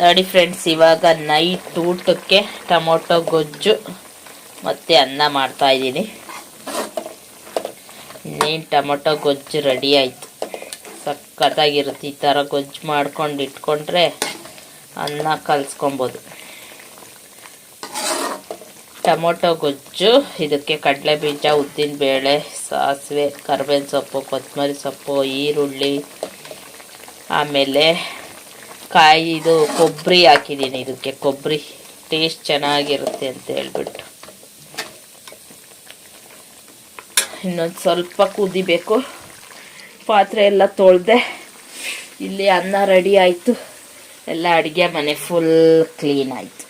ನೋಡಿ ಫ್ರೆಂಡ್ಸ್ ಇವಾಗ ನೈಟ್ ಊಟಕ್ಕೆ ಟೊಮೊಟೊ, ಗೊಜ್ಜು ಮತ್ತು ಅನ್ನ ಮಾಡ್ತಾ ಇದ್ದೀನಿ. ಇನ್ನೇನು ಟೊಮೊಟೊ, ಗೊಜ್ಜು ರೆಡಿ ಆಯಿತು. ಸಖತ್ತಾಗಿರುತ್ತೆ ಈ ಥರ ಗೊಜ್ಜು ಮಾಡ್ಕೊಂಡು ಇಟ್ಕೊಂಡ್ರೆ ಅನ್ನ ಕಲಿಸ್ಕೊಬೋದು. ಟೊಮೊಟೊ, ಗೊಜ್ಜು, ಇದಕ್ಕೆ ಕಡಲೆ ಬೀಜ ಉದ್ದಿನ ಬೇಳೆ, ಸಾಸಿವೆ, ಕರ್ಬೇವಿನ ಸೊಪ್ಪು, ಕೊತ್ತಂಬರಿ ಸೊಪ್ಪು, ಈರುಳ್ಳಿ, ಆಮೇಲೆ ಕಾಯಿ ಇದು ಕೊಬ್ಬರಿ ಹಾಕಿದ್ದೀನಿ ಇದಕ್ಕೆ. ಕೊಬ್ಬರಿ ಟೇಸ್ಟ್ ಚೆನ್ನಾಗಿರುತ್ತೆ ಅಂತ ಹೇಳ್ಬಿಟ್ಟು. ಇನ್ನೊಂದು ಸ್ವಲ್ಪ ಕುದಿಬೇಕು. ಪಾತ್ರೆ ಎಲ್ಲ ತೊಳೆದೆ ಇಲ್ಲಿ ಅನ್ನ ರೆಡಿ ಆಯಿತು. ಎಲ್ಲ ಅಡುಗೆ ಮನೆ ಫುಲ್ ಕ್ಲೀನ್ ಆಯಿತು.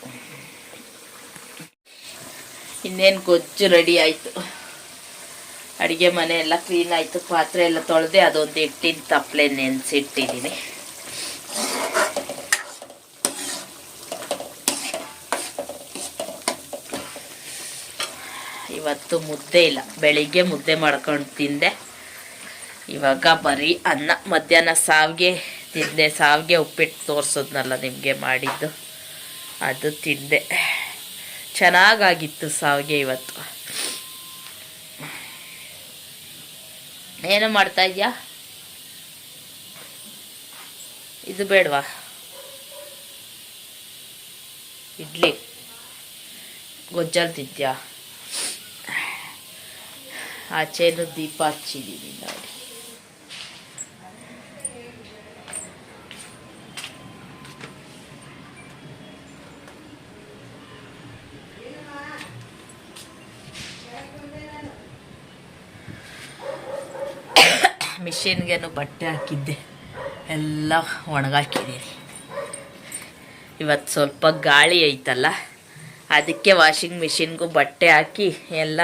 ಇನ್ನೇನು ಗೊಜ್ಜು ರೆಡಿ ಆಯಿತು. ಅಡುಗೆ ಮನೆ ಎಲ್ಲ ಕ್ಲೀನ್ ಆಯಿತು. ಪಾತ್ರೆ ಎಲ್ಲ ತೊಳೆದೆ ಅದೊಂದು ಹಿಟ್ಟಿನ ತಪ್ಪಲೆ ನೆನೆಸಿಟ್ಟಿದ್ದೀನಿ ಇವತ್ತು ಮುದ್ದೆ ಇಲ್ಲ. ಬೆಳಿಗ್ಗೆ ಮುದ್ದೆ ಮಾಡ್ಕೊಂಡು ತಿಂದೆ. ಇವಾಗ ಬರೀ ಅನ್ನ. ಮಧ್ಯಾಹ್ನ ಸಾವಿಗೆ ತಿಂದೆ. ಸಾವಿಗೆ ಉಪ್ಪಿಟ್ಟು ತೋರಿಸೋದ್ನಲ್ಲ ನಿಮಗೆ ಮಾಡಿದ್ದು. ಅದು ತಿಂದೆ. ಚೆನ್ನಾಗಾಗಿತ್ತು ಸಾವಿಗೆ ಇವತ್ತು. ಏನು ಮಾಡ್ತಾ ಇದೆಯಾ? ಇದು ಬೇಡವಾ? ಇಡ್ಲಿ. ಗೊಜ್ಜಲ್ ತಿಂತ್ಯಾ? ಆಚೆನು ದೀಪ ಹಚ್ಚಿದ್ದೀನಿ ನೋಡಿ. ಮಿಷಿನ್ಗೇನು ಬಟ್ಟೆ ಹಾಕಿದ್ದೆ. ಎಲ್ಲ ಒಣಗಾಕಿದ್ದೀನಿ ಇವತ್ತು ಸ್ವಲ್ಪ ಗಾಳಿ ಐತಲ್ಲ, ಅದಕ್ಕೆ ವಾಷಿಂಗ್ ಮಿಷಿನ್ಗೂ ಬಟ್ಟೆ ಹಾಕಿ ಎಲ್ಲ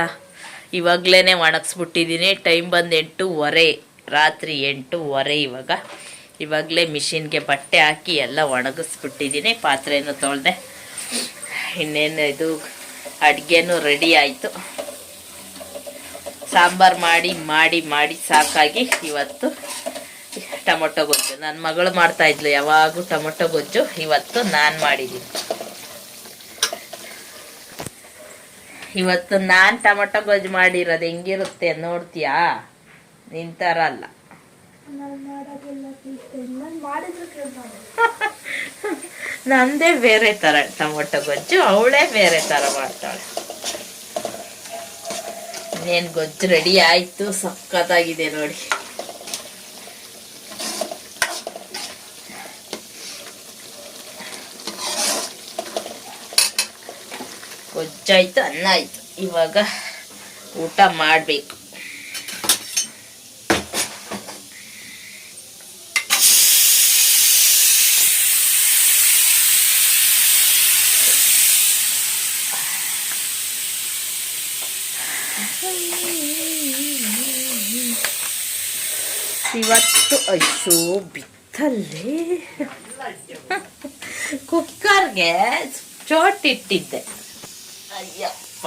ಇವಾಗಲೇ ಒಣಗಿಸ್ಬಿಟ್ಟಿದ್ದೀನಿ ಟೈಮ್ ಬಂದು ಎಂಟೂವರೆ, ರಾತ್ರಿ ಎಂಟೂವರೆ ಇವಾಗ. ಇವಾಗಲೇ ಮಿಷಿನ್ಗೆ ಬಟ್ಟೆ ಹಾಕಿ ಎಲ್ಲ ಒಣಗಿಸ್ಬಿಟ್ಟಿದ್ದೀನಿ ಪಾತ್ರೆನೂ ತೊಳೆದೆ. ಇನ್ನೇನು ಇದು, ಅಡುಗೆನೂ ರೆಡಿ ಆಯಿತು. ಸಾಂಬಾರು ಮಾಡಿ ಮಾಡಿ ಮಾಡಿ ಸಾಕಾಗಿ ಇವತ್ತು ಟೊಮೊಟೊ ಗೊಜ್ಜು. ನನ್ನ ಮಗಳು ಮಾಡ್ತಾಯಿದ್ಲು ಯಾವಾಗೂ ಟೊಮೊಟೊ ಗೊಜ್ಜು. ಇವತ್ತು ನಾನು ಮಾಡಿದ್ದೀನಿ. ಇವತ್ತು ನಾನು ಟೊಮೊಟೊ ಗೊಜ್ಜು ಮಾಡಿರೋದು ಹೆಂಗಿರುತ್ತೆ ನೋಡ್ತೀಯಾ? ನಿನ್ ಥರ ಅಲ್ಲ ನಂದೇ ಬೇರೆ ಥರ ಟೊಮೊಟೊ ಗೊಜ್ಜು ಅವಳೇ ಬೇರೆ ಥರ ಮಾಡ್ತಾಳೆ. ಇನ್ನೇನು ಗೊಜ್ಜು ರೆಡಿ ಆಯಿತು ಸಕ್ಕತ್ತಾಗಿದೆ ನೋಡಿ. ಗೊಜ್ಜಾಯ್ತು ಅನ್ನ ಆಯಿತು ಇವಾಗ ಊಟ ಮಾಡಬೇಕು. ಇವತ್ತು ಅಯ್ಯೋ ಬಿತ್ತಲ್ಲೇ. ಕುಕ್ಕರ್ಗೆ ಚೋಟಿಟ್ಟಿದ್ದೆ ಅಯ್ಯಪ್ಪ.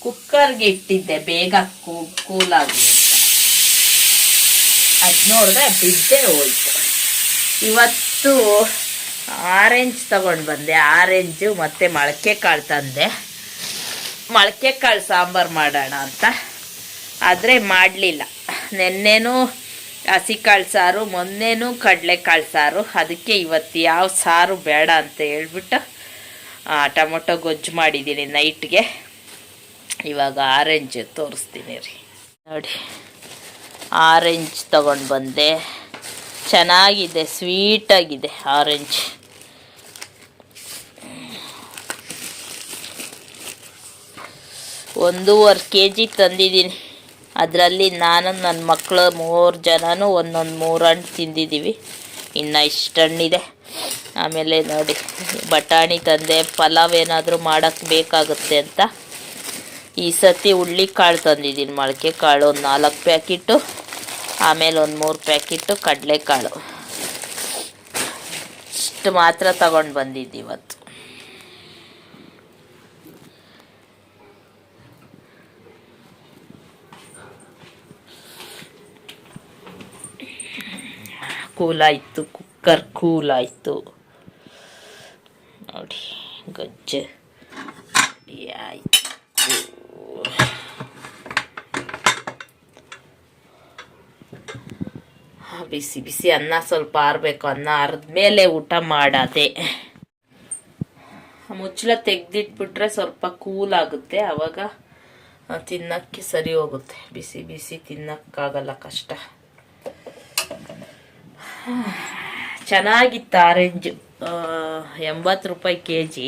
ಕುಕ್ಕರ್ಗೆ ಇಟ್ಟಿದ್ದೆ, ಬೇಗ ಕೂ ಕೂಲಾಗಿ ಅದು ನೋಡಿದ್ರೆ ಬಿದ್ದೇ ಹೋಯ್ತು. ಇವತ್ತು ಆರೆಂಜ್ ತಗೊಂಡು ಬಂದೆ. ಆರೆಂಜು ಮತ್ತು ಮೊಳಕೆ ಕಾಳು ತಂದೆ. ಮೊಳಕೆ ಕಾಳು ಸಾಂಬಾರು ಮಾಡೋಣ ಅಂತ. ಆದರೆ ಮಾಡಲಿಲ್ಲ. ನಿನ್ನೇನೂ ಹಸಿ ಕಾಳು ಸಾರು, ಮೊನ್ನೆನೂ ಕಡಲೆಕಾಳು ಸಾರು. ಅದಕ್ಕೆ ಇವತ್ತು ಯಾವ ಸಾರು ಬೇಡ ಅಂತ ಹೇಳ್ಬಿಟ್ಟು ಟೊಮೊಟೊ ಗೊಜ್ಜು ಮಾಡಿದ್ದೀನಿ ನೈಟ್ಗೆ. ಇವಾಗ ಆರೆಂಜ್ ತೋರಿಸ್ತೀನಿ ರೀ. ನೋಡಿ ಆರೆಂಜ್ ತಗೊಂಡು ಬಂದೆ. ಚೆನ್ನಾಗಿದೆ ಸ್ವೀಟಾಗಿದೆ ಆರೆಂಜ್ ಒಂದೂವರೆ ಕೆ ಜಿ ತಂದಿದ್ದೀನಿ. ಅದರಲ್ಲಿ ನಾನು ನನ್ನ ಮಕ್ಕಳು ಮೂರು ಜನನೂ ಒಂದೊಂದು ಮೂರು ಹಣ್ಣು ತಿಂದಿದ್ದೀವಿ ಇನ್ನು ಇಷ್ಟು ಹಣ್ಣಿದೆ. ಆಮೇಲೆ ನೋಡಿ, ಬಟಾಣಿ ತಂದೆ, ಪಲಾವ್ ಏನಾದರೂ ಮಾಡೋಕ್ಕೆ ಬೇಕಾಗುತ್ತೆ ಅಂತ. ಈ ಸತಿ ಹುಳ್ಳಿ ಕಾಳು ತಂದಿದ್ದೀನಿ ಮೊಳಕೆ ಕಾಳು. ಒಂದು ನಾಲ್ಕು ಪ್ಯಾಕೆಟು ಆಮೇಲೆ ಒಂದು ಮೂರು ಪ್ಯಾಕೆಟು ಕಡಲೆಕಾಳು. ಇಷ್ಟು ಮಾತ್ರ ತಗೊಂಡು ಬಂದಿದ್ದು ಇವತ್ತು. ಕೂಲಾಯಿತು ಕುಕ್ಕರ್ ಕೂಲಾಯಿತು ಆಯಿತು ಬಿಸಿ ಬಿಸಿ ಅನ್ನ ಸ್ವಲ್ಪ ಆರಬೇಕು ಅನ್ನ ಮೇಲೆ ಊಟ ಮಾಡದೆ. ಮುಚ್ಚಳ ತೆಗ್ದಿಟ್ಬಿಟ್ರೆ ಸ್ವಲ್ಪ ಕೂಲ್ ಆಗುತ್ತೆ ಅವಾಗ ಆ, ತಿನ್ನಕ್ಕೆ ಸರಿ ಹೋಗುತ್ತೆ. ಬಿಸಿ ಬಿಸಿ ತಿನ್ನಕ್ಕಾಗಲ್ಲ ಕಷ್ಟ. ಚೆನ್ನಾಗಿತ್ತು ಆರೆಂಜ್ ಎಂಬತ್ತು ರೂಪಾಯಿ ಕೆ ಜಿ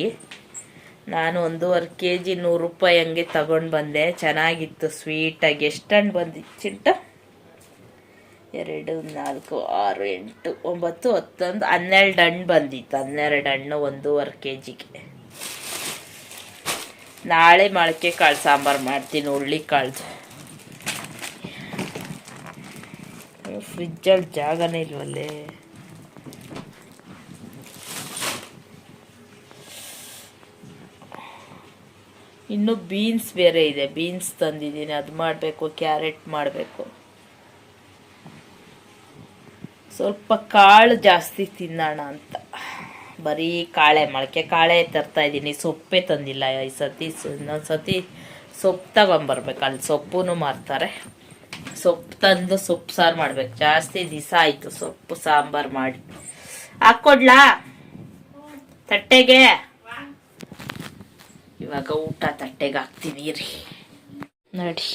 ನಾನು ಒಂದೂವರೆ ಕೆ ಜಿ ನೂರು ರೂಪಾಯಿ ಹಂಗೆ ತಗೊಂಡು ಬಂದೆ. ಚೆನ್ನಾಗಿತ್ತು, ಸ್ವೀಟಾಗಿ. ಎಷ್ಟು ಹಣ್ಣು ಬಂದಿತ್ತು ಚಿಂಟ? ಎರಡು, ನಾಲ್ಕು, ಆರು, ಎಂಟು, ಒಂಬತ್ತು, ಹತ್ತೊಂದು, ಹನ್ನೆರಡು ಹಣ್ಣು ಬಂದಿತ್ತು. ಹನ್ನೆರಡು ಹಣ್ಣು ಒಂದೂವರೆ ಕೆ ಜಿಗೆ ನಾಳೆ ಮೊಳಕೆ ಕಾಳು ಸಾಂಬಾರು ಮಾಡ್ತೀನಿ ಹುಳ್ಳಿ ಕಾಳು. ಫ್ರಿಜ್ಜಲ್ಲಿ ಜಾಗನೇ ಇಲ್ವಲ್ಲೇ? ಇನ್ನು ಬೀನ್ಸ್ ಬೇರೆ ಇದೆ. ಬೀನ್ಸ್ ತಂದಿದ್ದೀನಿ. ಅದು ಮಾಡಬೇಕು ಕ್ಯಾರೆಟ್ ಮಾಡಬೇಕು. ಸ್ವಲ್ಪ ಕಾಳು ಜಾಸ್ತಿ ತಿನ್ನೋಣ ಅಂತ. ಬರೀ ಕಾಳೆ, ಮೊಳಕೆ ಕಾಳೆ ತರ್ತಾ ಇದ್ದೀನಿ. ಸೊಪ್ಪೇ ತಂದಿಲ್ಲ ಈ ಸತಿ. ಇನ್ನೊಂದು ಸತಿ ಸೊಪ್ಪು ತಗೊಂಬರ್ಬೇಕು. ಅಲ್ಲಿ ಸೊಪ್ಪು ಮಾರ್ತಾರೆ. ಸೊಪ್ಪು ತಂದು ಸೊಪ್ಪು ಸಾರು ಮಾಡ್ಬೇಕು. ಜಾಸ್ತಿ ದಿವಸ ಆಯಿತು. ಸೊಪ್ಪು ಸಾಂಬಾರು ಮಾಡಿ. ಹಾಕ್ಕೊಡ್ಲಾ? ತಟ್ಟೆಗೆ? ಇವಾಗ ಊಟ ತಟ್ಟೆಗೆ ಹಾಕ್ತೀವಿ ರೀ ನೋಡಿ.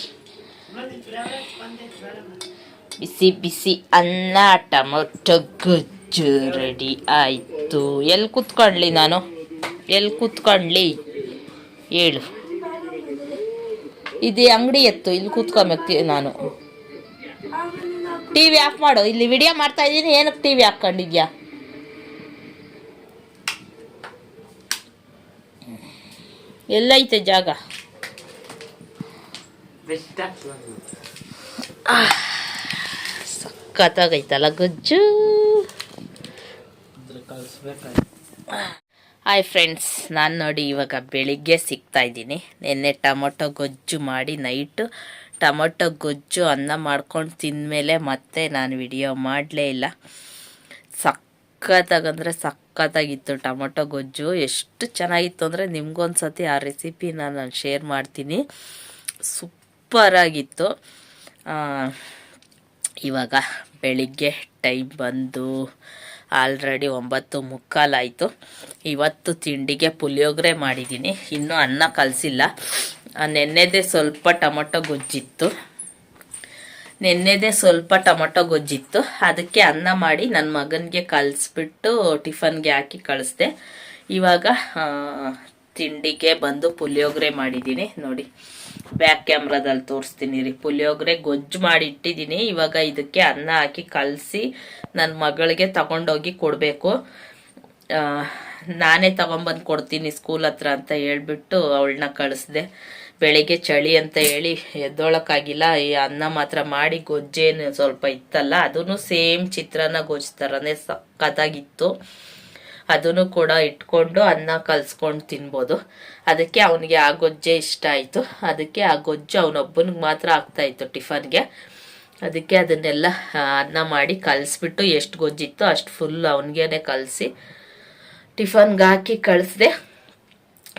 ಬಿಸಿ ಬಿಸಿ ಅನ್ನ, ಟೊಮೊಟೊ, ಗೊಜ್ಜು ರೆಡಿ ಆಯಿತು. ಎಲ್ಲಿ ಕೂತ್ಕೊಳ್ಳಿ ನಾನು? ಎಲ್ಲಿ ಕೂತ್ಕೊಳ್ಳಿ ಹೇಳು. ಇದು ಅಂಗಡಿ ಎತ್ತು, ಇಲ್ಲಿ ಕೂತ್ಕೊಂಬೇಕು ನಾನು. ಟಿ ವಿ ಆಫ್ ಮಾಡು. ಇಲ್ಲಿ ವಿಡಿಯೋ ಮಾಡ್ತಾ ಇದ್ದೀನಿ ಏನಕ್ಕೆ ಟಿ ವಿ ಹಾಕ್ಕೊಂಡಿದ್ಯಾ? ಎಲ್ಲೈತೆ ಜಾಗ. ಸಖತ್ತಾಗೈತಲ್ಲ ಗೊಜ್ಜು. ಹಾಯ್ ಫ್ರೆಂಡ್ಸ್, ನಾನು ನೋಡಿ ಇವಾಗ ಬೆಳಿಗ್ಗೆ ಸಿಗ್ತಾ ಇದ್ದೀನಿ. ನಿನ್ನೆ ಟೊಮೊಟೊ ಗೊಜ್ಜು ಮಾಡಿ ನೈಟು ಟೊಮೊಟೊ ಗೊಜ್ಜು ಅನ್ನ ಮಾಡ್ಕೊಂಡು ತಿಂದಮೇಲೆ ಮತ್ತೆ ನಾನು ವಿಡಿಯೋ ಮಾಡಲೇ ಇಲ್ಲ. ಸಖತ್ತಾಗಂದರೆ ಸಖತ್ತಾಗಿತ್ತು. ಟೊಮೊಟೊ, ಗೊಜ್ಜು ಎಷ್ಟು ಚೆನ್ನಾಗಿತ್ತು ಅಂದರೆ ನಿಮ್ಗೊಂದು ಸತಿ ಆ ರೆಸಿಪಿನ ನಾನು ಶೇರ್ ಮಾಡ್ತೀನಿ. ಸೂಪರಾಗಿತ್ತು. ಇವಾಗ ಬೆಳಿಗ್ಗೆ ಟೈಮ್ ಬಂದು ಆಲ್ರೆಡಿ ಒಂಬತ್ತು ಮುಕ್ಕಾಲಾಯಿತು. ಇವತ್ತು ತಿಂಡಿಗೆ ಪುಳಿಯೋಗರೆ ಮಾಡಿದ್ದೀನಿ. ಇನ್ನೂ ಅನ್ನ ಕಲಸಿಲ್ಲ. ನೆನ್ನೆದೇ ಸ್ವಲ್ಪ ಟೊಮೊಟೊ ಗೊಜ್ಜಿತ್ತು. ನೆನ್ನೆದೇ ಸ್ವಲ್ಪ ಟೊಮೊಟೊ ಗೊಜ್ಜಿತ್ತು. ಅದಕ್ಕೆ ಅನ್ನ ಮಾಡಿ ನನ್ನ ಮಗನಿಗೆ ಕಲಿಸ್ಬಿಟ್ಟು ಟಿಫನ್ಗೆ ಹಾಕಿ ಕಳಿಸ್ದೆ. ಇವಾಗ ತಿಂಡಿಗೆ ಬಂದು ಪುಳಿಯೋಗರೆ ಮಾಡಿದ್ದೀನಿ. ನೋಡಿ ಬ್ಯಾಕ್ ಕ್ಯಾಮ್ರಾದಲ್ಲಿ ತೋರಿಸ್ತೀನಿ ರೀ. ಪುಳಿಯೋಗರೆ ಗೊಜ್ಜು ಮಾಡಿ ಇಟ್ಟಿದ್ದೀನಿ ಇವಾಗ ಇದಕ್ಕೆ ಅನ್ನ ಹಾಕಿ ಕಲಸಿ ನನ್ನ ಮಗಳಿಗೆ ತಗೊಂಡೋಗಿ ಕೊಡಬೇಕು. ನಾನೇ ತಗೊಂಬಂದು ಕೊಡ್ತೀನಿ ಸ್ಕೂಲ್ ಹತ್ರ ಅಂತ ಹೇಳ್ಬಿಟ್ಟು ಅವಳನ್ನ ಕಳಿಸ್ದೆ. ಬೆಳಿಗ್ಗೆ ಚಳಿ ಅಂತ ಹೇಳಿ ಎದ್ದೊಳಕ್ಕಾಗಿಲ್ಲ, ಈ ಅನ್ನ ಮಾತ್ರ ಮಾಡಿ ಗೊಜ್ಜೇನು ಸ್ವಲ್ಪ ಇತ್ತಲ್ಲ ಅದೂ ಸೇಮ್ ಚಿತ್ರಾನ್ನ ಗೊಜ್ಜು ಥರನೇ ಸಕ್ಕತ್ತಾಗಿತ್ತು ಅದನ್ನು ಕೂಡ ಇಟ್ಕೊಂಡು ಅನ್ನ ಕಲ್ಸ್ಕೊಂಡು ತಿನ್ಬೋದು. ಅದಕ್ಕೆ ಅವನಿಗೆ ಆ ಗೊಜ್ಜೆ ಇಷ್ಟ ಆಯಿತು. ಅದಕ್ಕೆ ಆ ಗೊಜ್ಜು ಅವನೊಬ್ಬನಿಗೆ ಮಾತ್ರ ಆಗ್ತಾಯಿತ್ತು ಟಿಫನ್ಗೆ. ಅದಕ್ಕೆ ಅದನ್ನೆಲ್ಲ ಅನ್ನ ಮಾಡಿ ಕಲಿಸ್ಬಿಟ್ಟು ಎಷ್ಟು ಗೊಜ್ಜಿತ್ತು ಅಷ್ಟು ಫುಲ್ ಅವನಿಗೇನೆ ಕಲಸಿ ಟಿಫನ್ಗೆ ಹಾಕಿ ಕಳಿಸ್ದೆ.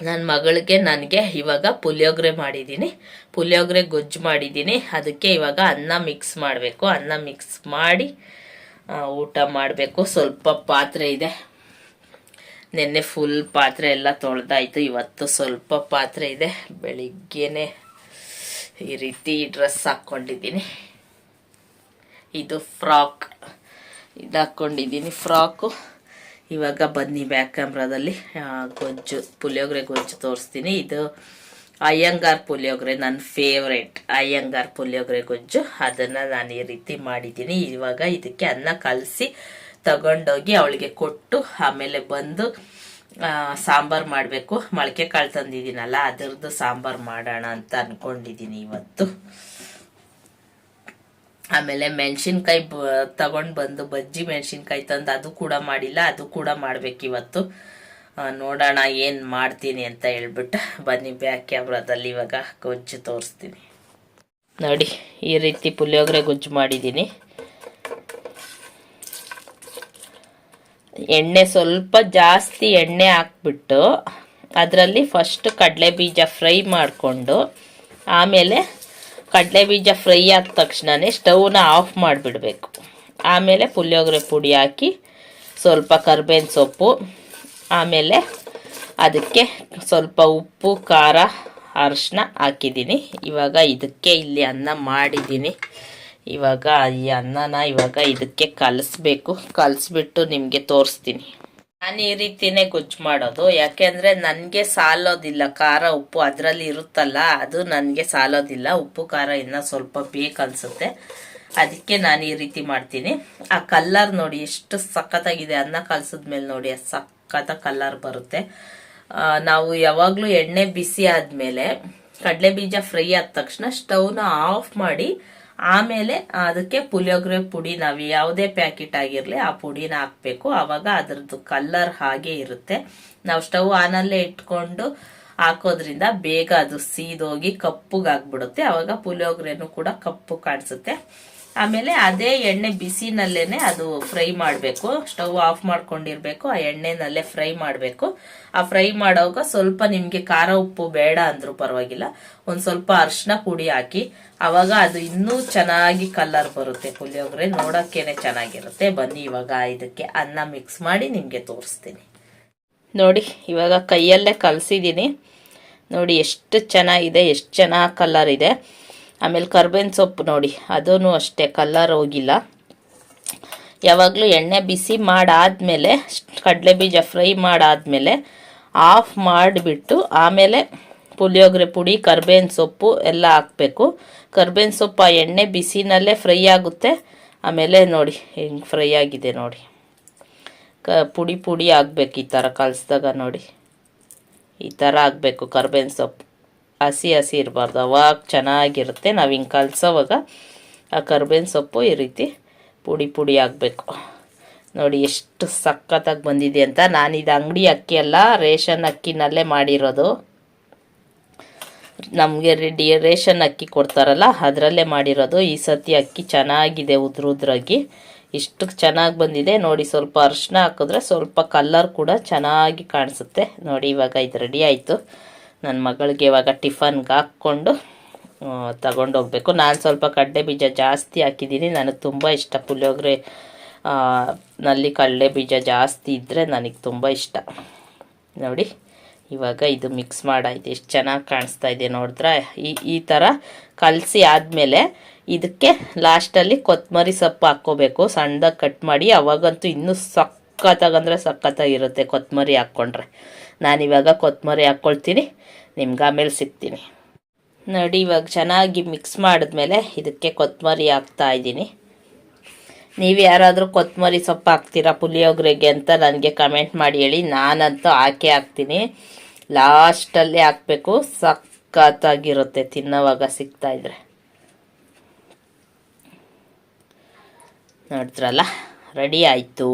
ನನ್ನ ಮಗಳಿಗೆ ನನಗೆ ಇವಾಗ ಪುಳಿಯೋಗರೆ ಮಾಡಿದ್ದೀನಿ ಪುಳಿಯೋಗರೆ ಗೊಜ್ಜು ಮಾಡಿದ್ದೀನಿ ಅದಕ್ಕೆ ಇವಾಗ ಅನ್ನ ಮಿಕ್ಸ್ ಮಾಡಬೇಕು. ಅನ್ನ ಮಿಕ್ಸ್ ಮಾಡಿ ಊಟ ಮಾಡಬೇಕು. ಸ್ವಲ್ಪ ಪಾತ್ರೆ ಇದೆ. ನಿನ್ನೆ ಫುಲ್ ಪಾತ್ರೆ ಎಲ್ಲ ತೊಳೆದಾಯಿತು. ಇವತ್ತು ಸ್ವಲ್ಪ ಪಾತ್ರೆ ಇದೆ. ಬೆಳಿಗ್ಗೆನೆ ಈ ರೀತಿ ಡ್ರೆಸ್ ಹಾಕ್ಕೊಂಡಿದ್ದೀನಿ ಇದು ಫ್ರಾಕ್ ಇದು ಹಾಕ್ಕೊಂಡಿದ್ದೀನಿ ಫ್ರಾಕು ಇವಾಗ ಬನ್ನಿ ಬ್ಯಾಕ್ ಕ್ಯಾಮ್ರಾದಲ್ಲಿ ಗೊಜ್ಜು ಪುಳಿಯೋಗರೆ ಗೊಜ್ಜು ತೋರಿಸ್ತೀನಿ. ಇದು ಅಯ್ಯಂಗಾರ್ ಪುಳಿಯೋಗರೆ ನನ್ನ ಫೇವ್ರೇಟ್ ಅಯ್ಯಂಗಾರ್ ಪುಳಿಯೋಗರೆ ಗೊಜ್ಜು ಅದನ್ನು ನಾನು ಈ ರೀತಿ ಮಾಡಿದ್ದೀನಿ. ಇವಾಗ ಇದಕ್ಕೆ ಅನ್ನ ಕಲಸಿ ತಗೊಂಡೋಗಿ ಅವಳಿಗೆ ಕೊಟ್ಟು ಆಮೇಲೆ ಬಂದು ಸಾಂಬಾರು ಮಾಡಬೇಕು. ಮೊಳಕೆ ಕಾಳು ತಂದಿದ್ದೀನಲ್ಲ, ಅದರದ್ದು ಸಾಂಬಾರು ಮಾಡೋಣ ಅಂತ ಅಂದ್ಕೊಂಡಿದ್ದೀನಿ ಇವತ್ತು. ಆಮೇಲೆ ಮೆಣಸಿನ್ಕಾಯಿ ಬ, ತಗೊಂಡು ಬಂದು ಬಜ್ಜಿ ಮೆಣಸಿನ್ಕಾಯಿ ತಂದು ಅದು ಕೂಡ ಮಾಡಿಲ್ಲ, ಅದು ಕೂಡ ಮಾಡ್ಬೇಕು ಇವತ್ತು. ನೋಡೋಣ ಏನು ಮಾಡ್ತೀನಿ ಅಂತ ಹೇಳ್ಬಿಟ್ಟು ಬನ್ನಿ ಬ್ಯಾಕ್ ಕ್ಯಾಮ್ರಾದಲ್ಲಿ ಇವಾಗ ಗೊಜ್ಜು ತೋರಿಸ್ತೀನಿ. ನೋಡಿ, ಈ ರೀತಿ ಪುಳಿಯೋಗರೆ ಗೊಜ್ಜು ಮಾಡಿದ್ದೀನಿ. ಎಣ್ಣೆ ಸ್ವಲ್ಪ ಜಾಸ್ತಿ ಎಣ್ಣೆ ಹಾಕ್ಬಿಟ್ಟು ಅದರಲ್ಲಿ ಫಸ್ಟ್ ಕಡಲೆ ಬೀಜ ಫ್ರೈ ಮಾಡಿಕೊಂಡು ಆಮೇಲೆ ಕಡಲೆ ಬೀಜ ಫ್ರೈ ಆದ ತಕ್ಷಣವೇ ಸ್ಟವ್ನ ಆಫ್ ಮಾಡಿಬಿಡಬೇಕು. ಆಮೇಲೆ ಪುಳಿಯೋಗರೆ ಪುಡಿ ಹಾಕಿ ಸ್ವಲ್ಪ ಕರ್ಬೇವಿನ ಸೊಪ್ಪು, ಆಮೇಲೆ ಅದಕ್ಕೆ ಸ್ವಲ್ಪ ಉಪ್ಪು, ಖಾರ ಅರಿಶಿನ ಹಾಕಿದ್ದೀನಿ. ಇವಾಗ ಇದಕ್ಕೆ ಇಲ್ಲಿ ಅನ್ನ ಮಾಡಿದ್ದೀನಿ. ಇವಾಗ ಈ ಅನ್ನನ ಇವಾಗ ಇದಕ್ಕೆ ಕಲಿಸ್ಬೇಕು. ಕಲಿಸ್ಬಿಟ್ಟು ನಿಮಗೆ ತೋರಿಸ್ತೀನಿ. ನಾನು ಈ ರೀತಿನೇ ಗೊಜ್ಜು ಮಾಡೋದು. ಯಾಕೆಂದರೆ ನನಗೆ ಸಾಲೋದಿಲ್ಲ. ಖಾರ ಉಪ್ಪು ಅದರಲ್ಲಿ ಇರುತ್ತಲ್ಲ, ಅದು ನನಗೆ ಸಾಲೋದಿಲ್ಲ. ಉಪ್ಪು, ಖಾರ ಇನ್ನೂ ಸ್ವಲ್ಪ ಬೇಕನ್ಸುತ್ತೆ. ಅದಕ್ಕೆ ನಾನು ಈ ರೀತಿ ಮಾಡ್ತೀನಿ. ಆ ಕಲ್ಲರ್ ನೋಡಿ, ಎಷ್ಟು ಸಖತ್ತಾಗಿದೆ. ಅನ್ನ ಕಲಸಿದ್ಮೇಲೆ ನೋಡಿ ಆ ಸಖತ್ತ ಕಲ್ಲರ್ ಬರುತ್ತೆ. ನಾವು ಯಾವಾಗಲೂ ಎಣ್ಣೆ ಬಿಸಿ ಆದಮೇಲೆ ಕಡಲೆ ಬೀಜ ಫ್ರೈ ಆದ ತಕ್ಷಣ ಸ್ಟವ್ನ ಆಫ್ ಮಾಡಿ ಆಮೇಲೆ ಅದಕ್ಕೆ ಪುಳಿಯೋಗರೆ ಪುಡಿ ನಾವು ಯಾವುದೇ ಪ್ಯಾಕೆಟ್ ಆಗಿರಲಿ ಆ ಪುಡಿನ ಹಾಕಬೇಕು. ಆವಾಗ ಅದ್ರದ್ದು ಕಲ್ಲರ್ ಹಾಗೆ ಇರುತ್ತೆ. ನಾವು ಸ್ಟವ್ ಆನಲ್ಲೇ ಇಟ್ಕೊಂಡು ಹಾಕೋದ್ರಿಂದ ಬೇಗ ಅದು ಸೀದೋಗಿ ಕಪ್ಪುಗಾಗ್ಬಿಡುತ್ತೆ. ಆವಾಗ ಪುಳಿಯೋಗರೆನೂ ಕೂಡ ಕಪ್ಪು ಕಾಣಿಸುತ್ತೆ. ಆಮೇಲೆ ಅದೇ ಎಣ್ಣೆ ಬಿಸಿನಲ್ಲೇನೆ ಅದು ಫ್ರೈ ಮಾಡಬೇಕು. ಸ್ಟವ್ ಆಫ್ ಮಾಡ್ಕೊಂಡಿರ್ಬೇಕು. ಆ ಎಣ್ಣೆನಲ್ಲೇ ಫ್ರೈ ಮಾಡಬೇಕು. ಆ ಫ್ರೈ ಮಾಡೋವಾಗ ಸ್ವಲ್ಪ ನಿಮಗೆ ಖಾರ, ಉಪ್ಪು ಬೇಡ ಅಂದ್ರೂ ಪರವಾಗಿಲ್ಲ. ಒಂದು ಸ್ವಲ್ಪ ಅರ್ಶಿನ ಪುಡಿ ಹಾಕಿ, ಅವಾಗ ಅದು ಇನ್ನೂ ಚೆನ್ನಾಗಿ ಕಲರ್ ಬರುತ್ತೆ ಪುಳಿಯೋಗರೆ. ನೋಡೋಕ್ಕೇನೆ ಚೆನ್ನಾಗಿರುತ್ತೆ. ಬನ್ನಿ ಇವಾಗ ಇದಕ್ಕೆ ಅನ್ನ ಮಿಕ್ಸ್ ಮಾಡಿ ನಿಮಗೆ ತೋರಿಸ್ತೀನಿ. ನೋಡಿ, ಇವಾಗ ಕೈಯಲ್ಲೇ ಕಲಸಿದ್ದೀನಿ. ನೋಡಿ, ಎಷ್ಟು ಚೆನ್ನಾಗಿದೆ, ಎಷ್ಟು ಚೆನ್ನಾಗಿ ಕಲರ್ ಇದೆ. ಆಮೇಲೆ ಕರ್ಬೇವಿನ ಸೊಪ್ಪು ನೋಡಿ ಅದೂ ಅಷ್ಟೇ, ಕಲ್ಲರ್ ಹೋಗಿಲ್ಲ. ಯಾವಾಗಲೂ ಎಣ್ಣೆ ಬಿಸಿ ಮಾಡಾದಮೇಲೆ, ಕಡಲೆ ಬೀಜ ಫ್ರೈ ಮಾಡಾದಮೇಲೆ, ಆಫ್ ಮಾಡಿಬಿಟ್ಟು, ಆಮೇಲೆ ಪುಳಿಯೋಗರೆ ಪುಡಿ, ಕರ್ಬೇವಿನ ಸೊಪ್ಪು ಎಲ್ಲ ಹಾಕಬೇಕು. ಕರ್ಬೇವಿನ ಸೊಪ್ಪು ಆ ಎಣ್ಣೆ ಬಿಸಿನಲ್ಲೇ ಫ್ರೈ ಆಗುತ್ತೆ. ಆಮೇಲೆ ನೋಡಿ, ಹೆಂಗೆ ಫ್ರೈ ಆಗಿದೆ ನೋಡಿ. ಕ, ಪುಡಿ ಪುಡಿ ಆಗಬೇಕು ಈ ಥರ ಕಲಿಸ್ದಾಗ ನೋಡಿ. ಈ ಥರ ಆಗಬೇಕು ಕರ್ಬೇವಿನ ಸೊಪ್ಪು. ಹಸಿ ಹಸಿ ಇರಬಾರ್ದು. ಅವಾಗ ಚೆನ್ನಾಗಿರುತ್ತೆ. ನಾವು ಹಿಂಗೆ ಕಲಸೋವಾಗ ಆ ಕರ್ಬೇವಿನ ಸೊಪ್ಪು ಈ ರೀತಿ ಪುಡಿ ಪುಡಿ ಆಗಬೇಕು. ನೋಡಿ ಎಷ್ಟು ಸಖತ್ತಾಗಿ ಬಂದಿದೆ ಅಂತ. ನಾನಿದು ಅಂಗಡಿ ಅಕ್ಕಿ ಅಲ್ಲ, ರೇಷನ್ ಅಕ್ಕಿನಲ್ಲೇ ಮಾಡಿರೋದು. ನಮಗೆ ರೆಡಿ ರೇಷನ್ ಅಕ್ಕಿ ಕೊಡ್ತಾರಲ್ಲ, ಅದರಲ್ಲೇ ಮಾಡಿರೋದು. ಈ ಸತಿ ಅಕ್ಕಿ ಚೆನ್ನಾಗಿದೆ ಉದ್ರ ಉದ್ರಾಗಿ. ಇಷ್ಟು ಚೆನ್ನಾಗಿ ಬಂದಿದೆ. ನೋಡಿ ಸ್ವಲ್ಪ ಅರಿಶಿನ ಹಾಕಿದ್ರೆ ಸ್ವಲ್ಪ ಕಲ್ಲರ್ ಕೂಡ ಚೆನ್ನಾಗಿ ಕಾಣಿಸುತ್ತೆ. ನೋಡಿ ಇವಾಗ ಇದು ರೆಡಿ ಆಯಿತು. ನನ್ನ ಮಗಳಿಗೆ ಇವಾಗ ಟಿಫನ್ಗೆ ಹಾಕ್ಕೊಂಡು ತಗೊಂಡೋಗ್ಬೇಕು. ನಾನು ಸ್ವಲ್ಪ ಕಡಲೆ ಬೀಜ ಜಾಸ್ತಿ ಹಾಕಿದ್ದೀನಿ. ನನಗೆ ತುಂಬ ಇಷ್ಟ ಪುಳಿಯೋಗರೆ. ನಲ್ಲಿ ಕಡಲೆ ಬೀಜ ಜಾಸ್ತಿ ಇದ್ದರೆ ನನಗೆ ತುಂಬ ಇಷ್ಟ. ನೋಡಿ, ಇವಾಗ ಇದು ಮಿಕ್ಸ್ ಮಾಡಾಯ್ತು. ಎಷ್ಟು ಚೆನ್ನಾಗಿ ಕಾಣಿಸ್ತಾ ಇದೆ ನೋಡಿದ್ರೆ. ಈ ಈ ಥರ ಕಲಸಿ ಆದಮೇಲೆ ಇದಕ್ಕೆ ಲಾಸ್ಟಲ್ಲಿ ಕೊತ್ತಂಬರಿ ಸೊಪ್ಪು ಹಾಕ್ಕೋಬೇಕು. ಸಣ್ಣದಾಗಿ ಕಟ್ ಮಾಡಿ, ಅವಾಗಂತೂ ಇನ್ನೂ ಸಖತ್ತಾಗಂದ್ರೆ ಸಖತ್ತಾಗಿರುತ್ತೆ ಕೊತ್ತಂಬರಿ ಹಾಕ್ಕೊಂಡ್ರೆ. ನಾನಿವಾಗ ಕೊತ್ತಂಬರಿ ಹಾಕ್ಕೊಳ್ತೀನಿ. ನಿಮ್ಗೆ ಆಮೇಲೆ ಸಿಗ್ತೀನಿ. ನೋಡಿ, ಇವಾಗ ಚೆನ್ನಾಗಿ ಮಿಕ್ಸ್ ಮಾಡಿದ್ಮೇಲೆ ಇದಕ್ಕೆ ಕೊತ್ತಂಬರಿ ಹಾಕ್ತಾ ಇದ್ದೀನಿ. ನೀವು ಯಾರಾದರೂ ಕೊತ್ತಂಬರಿ ಸೊಪ್ಪು ಹಾಕ್ತೀರಾ ಪುಳಿಯೋಗರೆಗೆ ಅಂತ ನನಗೆ ಕಮೆಂಟ್ ಮಾಡಿ ಹೇಳಿ. ನಾನಂತೂ ಹಾಕೇ ಹಾಕ್ತೀನಿ. ಲಾಸ್ಟಲ್ಲಿ ಹಾಕಬೇಕು. ಸಖತ್ತಾಗಿರುತ್ತೆ ತಿನ್ನೋವಾಗ ಸಿಗ್ತಾಯಿದ್ರೆ ನೋಡಿದ್ರಲ್ಲ? ರೆಡಿ ಆಯಿತು.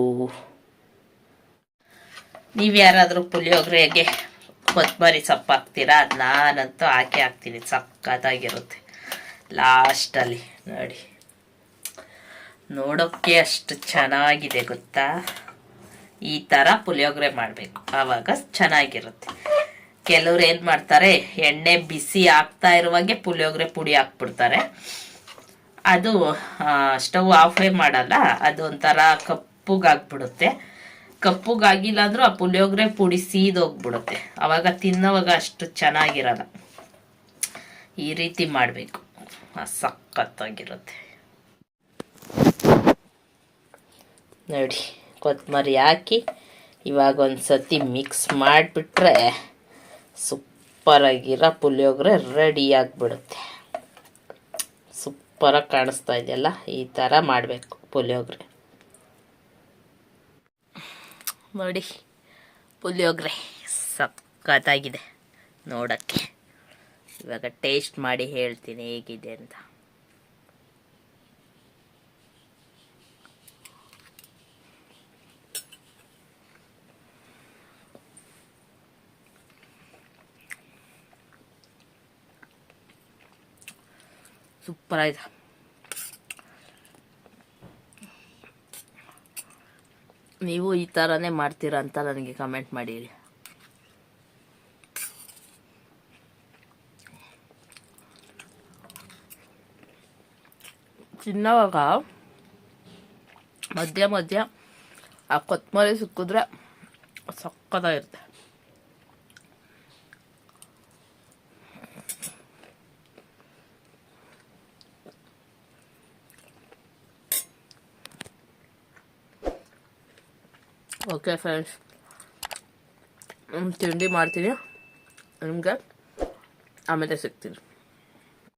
ನೀವು ಯಾರಾದರೂ ಪುಳಿಯೋಗರೆಗೆ ಕೊತ್ತಂಬರಿ ಸೊಪ್ಪು ಹಾಕ್ತೀರಾ ಅದು ನಾನಂತೂ ಹಾಕಿ ಹಾಕ್ತೀನಿ, ಸಕ್ಕತ್ತಾಗಿರುತ್ತೆ. ಲಾಸ್ಟಲ್ಲಿ ನೋಡಿ. ನೋಡೋಕ್ಕೆ ಅಷ್ಟು ಚೆನ್ನಾಗಿದೆ, ಗೊತ್ತಾ? ಈ ಥರ ಪುಳಿಯೋಗರೆ ಮಾಡಬೇಕು. ಆವಾಗ ಚೆನ್ನಾಗಿರುತ್ತೆ. ಕೆಲವ್ರು ಏನು ಮಾಡ್ತಾರೆ, ಎಣ್ಣೆ ಬಿಸಿ ಹಾಕ್ತಾ ಇರುವಾಗೆ ಪುಳಿಯೋಗರೆ ಪುಡಿ ಹಾಕ್ಬಿಡ್ತಾರೆ. ಅದು ಸ್ಟವ್ ಆಫೇ ಮಾಡಲ್ಲ, ಅದು ಒಂಥರ ಕಪ್ಪುಗಾಗ್ಬಿಡುತ್ತೆ. ಕಪ್ಪುಗಾಗಿಲ್ಲ ಅಂದ್ರೂ ಆ ಪುಳಿಯೋಗರೆ ಪುಡಿ ಸೀದೋಗ್ಬಿಡುತ್ತೆ. ಅವಾಗ ತಿನ್ನೋವಾಗ ಅಷ್ಟು ಚೆನ್ನಾಗಿರಲ್ಲ. ಈ ರೀತಿ ಮಾಡಬೇಕು. ಸಖತ್ತಾಗಿರುತ್ತೆ. ನೋಡಿ ಕೊತ್ತಂಬರಿ ಹಾಕಿ ಇವಾಗ ಒಂದು ಸತಿ ಮಿಕ್ಸ್ ಮಾಡಿಬಿಟ್ರೆ ಸೂಪರಾಗಿರೋ ಪುಳಿಯೋಗರೆ ರೆಡಿ ಆಗಿಬಿಡುತ್ತೆ. ಸೂಪರಾಗಿ ಕಾಣಿಸ್ತಾ ಇದೆಯಲ್ಲ? ಈ ಥರ ಮಾಡಬೇಕು ಪುಳಿಯೋಗರೆ. ನೋಡಿ. ಪುಳಿಯೋಗರೆ ಸಖತ್ತಾಗಿದೆ ನೋಡೋಕ್ಕೆ. ಇವಾಗ ಟೇಸ್ಟ್ ಮಾಡಿ ಹೇಳ್ತೀನಿ ಹೇಗಿದೆ ಅಂತ. ಸೂಪರ್ ಆಗಿದೆ ನೀವು ಈ ಥರನೇ ಮಾಡ್ತೀರಾ ಅಂತ ನನಗೆ ಕಮೆಂಟ್ ಮಾಡಿ ತಿನ್ನೋವಾಗ ಮಧ್ಯ ಮಧ್ಯ ಆ ಕೊತ್ತಂಬರಿ ಸಿಕ್ಕಿದ್ರೆ ಸಕ್ಕತ್ತಾಗಿರುತ್ತೆ. ಓಕೆ ಫ್ರೆಂಡ್ಸ್ ತಿಂಡಿ ಮಾಡ್ತೀನಿ ನಿಮಗೆ ಆಮೇಲೆ ಸಿಗ್ತೀನಿ